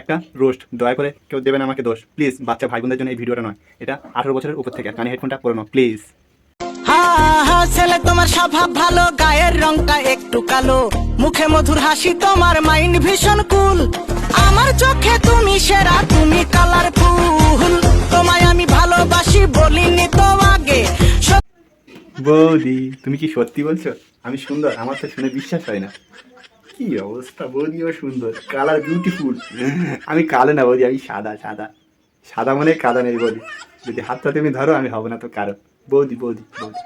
একটা রোস্ট। দয়া করে কেউ দেবেন আমাকে দোষ। প্লিজ বাচ্চা ভাই বোনদের জন্য এই ভিডিওটা নয়। এটা আঠারো বছরের উপর থেকে। কানে হেডফোনটা পরে প্লিজ। ছেলে তোমার স্বভাব ভালো। গায়ের রংটা একটু কালো। মুখে মধুর হাসি তোমার মাইন্ড ভীষণ কুল। আমার চোখে তুমি সেরা তুমি কালারফুল। তোমায় আমি ভালোবাসি বলিনি তো আগে। বৌদি তুমি কি সত্যি বলছো? আমি সুন্দর আমার তো শুনে বিশ্বাস হয় না। কি অবস্থা? বৌদিও সুন্দর। কালার বিউটিফুল আমি কালো না বৌদি, আমি সাদা সাদা। সাদা মানে কাদা নেই বৌদি। যদি হাতটা তুমি ধরো, আমি হব না তো কারও। বৌদি বৌদি বৌদি।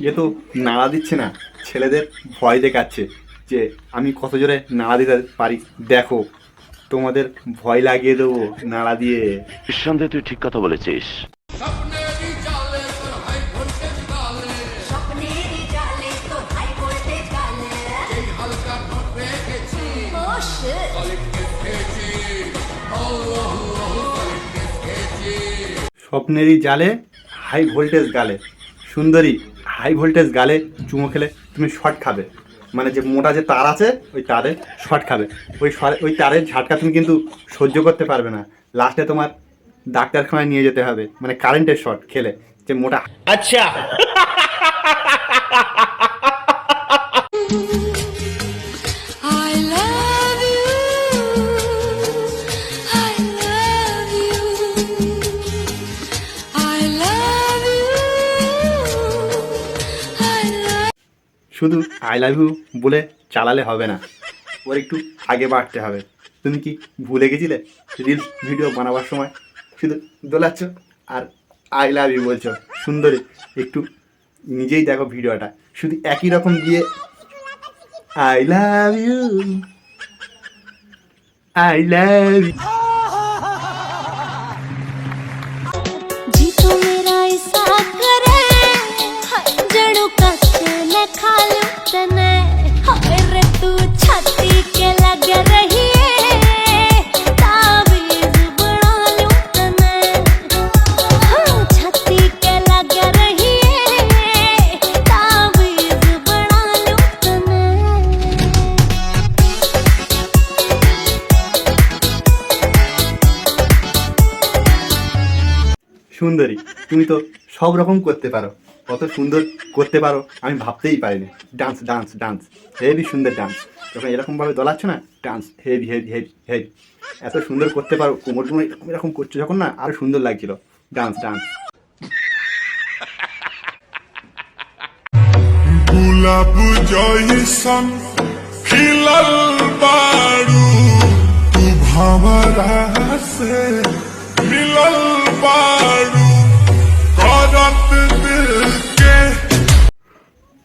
राज এ তো নাড়া দিচ্ছে না ছেলেদের ভয় দেখাচ্ছে যে আমি কত জোরে নাড়া দিতে পারি। দেখো তোমাদের ভয় লাগিয়ে দেবো নাড়া দিয়ে। নিঃসন্দেহে তুই ঠিক কথা বলেছিস। স্বপ্নেরই জালে হাই ভোল্টেজ গালে। shit. স্বপ্নেরই জালে হাই ভোল্টেজ গালে। সুন্দরী হাই ভোল্টেজ গালে চুমো খেলে তুমি শর্ট খাবে। মানে যে মোটা যে তার আছে, ওই তারে শর্ট খাবে। ওই ওই তারের ঝাটকা তুমি কিন্তু সহ্য করতে পারবে না। লাস্টে তোমার ডাক্তারখানায় নিয়ে যেতে হবে। মানে কারেন্টের শর্ট খেলে। যে মোটা I শুধু আই লাভ ইউ বলে চালালে হবে না। ওর একটু আগে বাড়তে হবে। তুমি কি ভুলে গেছিলে রিলস ভিডিও বানাবার সময়? শুধু দোলাচ্ছ আর আই লাভ ইউ বলছো। সুন্দরী, একটু নিজেই দেখো ভিডিওটা শুধু একই রকম দিয়ে I love you I love you সুন্দরী। তুমি তো সব রকম করতে পারো। কত সুন্দর করতে পারো, আমি ভাবতেই পারিনি। ডান্স ডান্স ডান্স হেভি সুন্দর ডান্স যখন এরকমভাবে দলাচ্ছ না dance heavy heavy heavy heavy এত সুন্দর করতে পারো, কোমর কোমর এরকম এরকম করছ যখন না আরও সুন্দর লাগছিল। ডান্স ডান্স গোলাপ জয়সন, খিলাল তু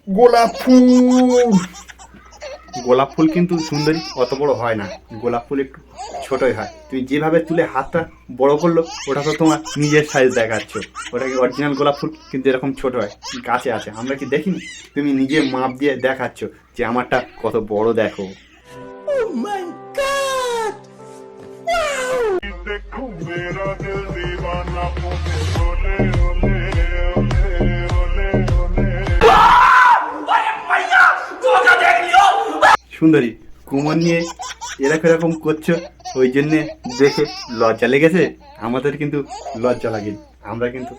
গোলাপ ফুল গোলাপ ফুল কিন্তু সুন্দরী অত বড় হয় না। গোলাপ ফুল একটু ছোটই হয়। তুমি যেভাবে তুলে হাতটা বড় করল ওটা তো তোমার নিজের সাইজ দেখাচ্ছ। ওটা কি অরিজিনাল গোলাপ ফুল কিন্তু এরকম ছোট হয়। গাছে আছে। আমরা কি দেখিনি? তুমি নিজে মাপ দিয়ে দেখাচ্ছ যে আমারটা কত বড় দেখো। देखो সুন্দরী, কুমোর নিয়ে এরকম এরকম করছ, ওই জন্যে দেখে লজ্জা লেগেছে? আমাদের কিন্তু লজ্জা লাগে, আমরা কিন্তু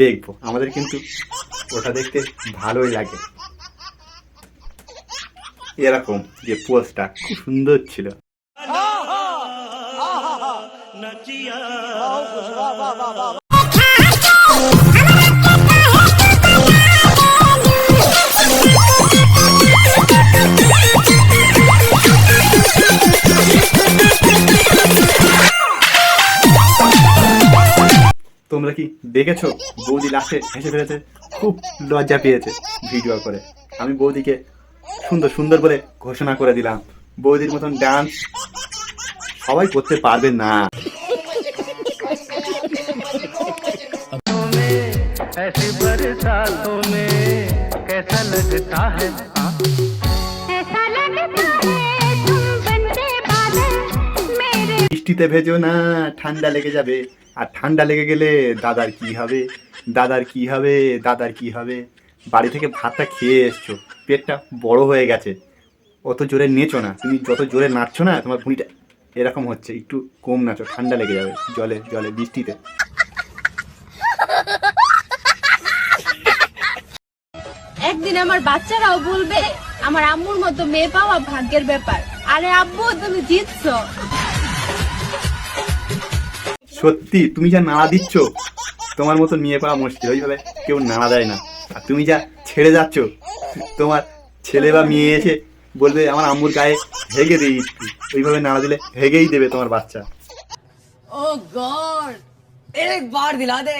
দেখব, আমাদের কিন্তু ওটা দেখতে ভালোই লাগে। এরকম যে পোস্টটা খুব সুন্দর ছিল। তোমরা কি দেখেছ? বৌদি লাস্টে হেসে ফেলেছে, খুব লজ্জা পেয়েছে ভিডিও করে। আমি বৌদিকে সুন্দর সুন্দর বলে ঘোষণা করে দিলাম। বৌদির মতন ডান্স সবাই করতে পারবে না। বৃষ্টিতে ভেজো না ঠান্ডা লেগে যাবে। আর ঠান্ডা লেগে গেলে দাদার কি হবে? দাদার কি হবে? দাদার কি হবে? বাড়ি থেকে ভাতটা খেয়ে এসছো। পেটটা বড় হয়ে গেছে। অত জোরে নেচো না। তুমি যত জোরে নাচছো না তোমার ভুঁড়িটা এরকম হচ্ছে একটু কম নাচো ঠান্ডা লেগে যাবে জলে জলে বৃষ্টিতে। একদিন আমার বাচ্চারাও বলবে আমার আম্মুর মতো মেয়ে পাওয়া ভাগ্যের ব্যাপার। আরে আব্বু তুমি জিতছো। সত্যি তুমি যা নাড়া দিচ্ছ তোমার মতো নিয়ে পাওয়া মুশকিল ওইভাবে কেউ নাড়া দেয় না। আর তুমি যা ছেড়ে যাচ্ছ তোমার ছেলে বা মেয়ে এসে বলবে আমার আম্মুর গায়ে হেগে দিই ওইভাবে নাড়া দিলে হেগেই দেবে তোমার বাচ্চা। Oh God! একবার দিলা দে।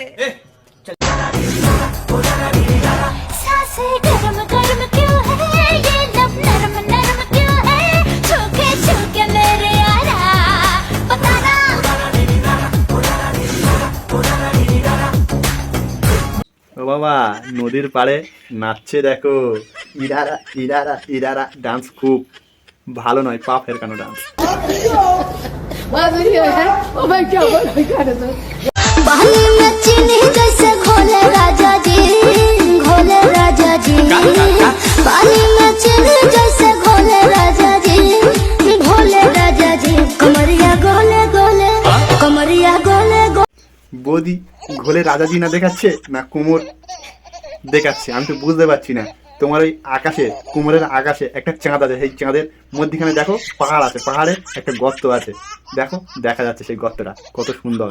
বাবা, নদীর পাড়ে নাচছে দেখো। ইরারা ইরারা ইরারা ডান্স খুব ভালো নয়, পা ফেরকানো ডান্স রাজা জি রাজা জি বৌদি ঘোলে রাজাজি না দেখাচ্ছে না কোমর দেখাচ্ছে? আমি তো বুঝতে পারছি না। তোমার ওই আকাশে, কুমোরের আকাশে একটা চাঁদ আছে। সেই চাঁদের মধ্যেখানে দেখো পাহাড় আছে। পাহাড়ে একটা গর্ত আছে। দেখো, দেখা যাচ্ছে সেই গর্তটা কত সুন্দর।